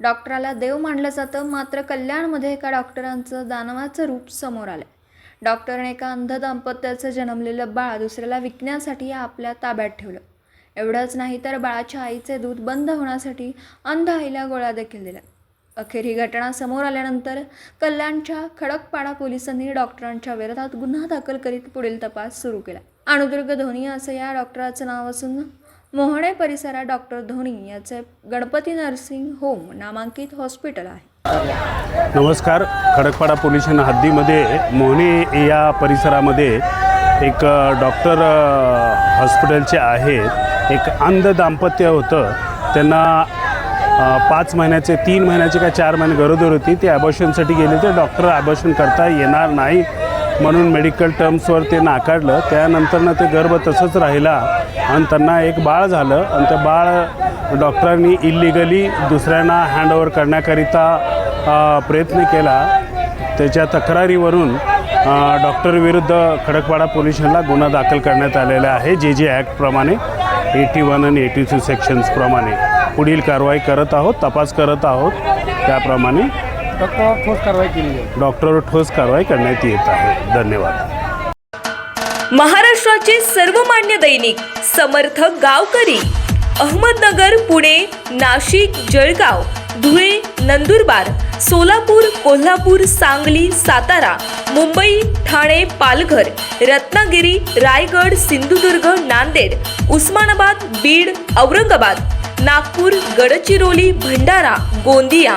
डॉक्टराला देव मानलं जातं मात्र कल्याणमध्ये एका डॉक्टरांचं दानवाचं रूप समोर आलं डॉक्टरने एका अंध दाम्पत्याचं जन्मलेलं बाळ दुसऱ्याला विकण्यासाठी आपल्या ताब्यात ठेवलं. एवढंच नाही तर बाळाच्या आईचे दूध बंद होण्यासाठी अंध आईला गोळ्या देखील दिल्या. अखेर ही घटना समोर आल्यानंतर कल्याणच्या खडकपाडा पोलिसांनी डॉक्टरांच्या विरोधात गुन्हा दाखल करीत पुढील तपास सुरू केला. अणुदुर्ग धोनी असं या डॉक्टराचं नाव असून मोहणे परिसरात डॉक्टर धोनी याचे गणपती नर्सिंग होम नामांकित हॉस्पिटल आहे. नमस्कार. खडकपाडा पोलीस हद्दीमध्ये मोहने या परिसरामध्ये एक डॉक्टर हॉस्पिटलचे आहेत एक अंध दाम्पत्य होतं. त्यांना पाच महिन्याचे तीन महिन्याचे का चार महिने गरोदर होती. ते ॲबॉशनसाठी गेले ते डॉक्टर ॲबॉशन करता येणार नाही. म्हणून मेडिकल टर्म्सवर ते नाकारलं. त्यानंतरनं ते गर्भ तसंच राहिला. आणि त्यांना एक बाळ झालं. आणि ते बाळ डॉक्टरांनी इलिगली दुसऱ्यांना हँडओव्हर करण्याकरिता प्रयत्न केला. त्याच्या तक्रारीवरून डॉक्टरविरुद्ध खडकपाडा पोलिसांना गुन्हा दाखल करण्यात आलेला आहे. जे जे ॲक्टप्रमाणे एटी वन आणि एटी टू सेक्शन्सप्रमाणे पुढील कारवाई करत आहोत तपास करत आहोत. त्याप्रमाणे डॉक्टरवर ठोस कारवाई केली आहे डॉक्टरवर ठोस कारवाई करण्यात येत आहे. धन्यवाद. महाराष्ट्राचे सर्वमान्य दैनिक समर्थ गावकरी अहमदनगर पुणे नाशिक जळगाव धुळे नंदुरबार सोलापूर कोल्हापूर सांगली सातारा मुंबई ठाणे पालघर रत्नागिरी रायगड सिंधुदुर्ग नांदेड उस्मानाबाद बीड औरंगाबाद नागपूर गडचिरोली भंडारा गोंदिया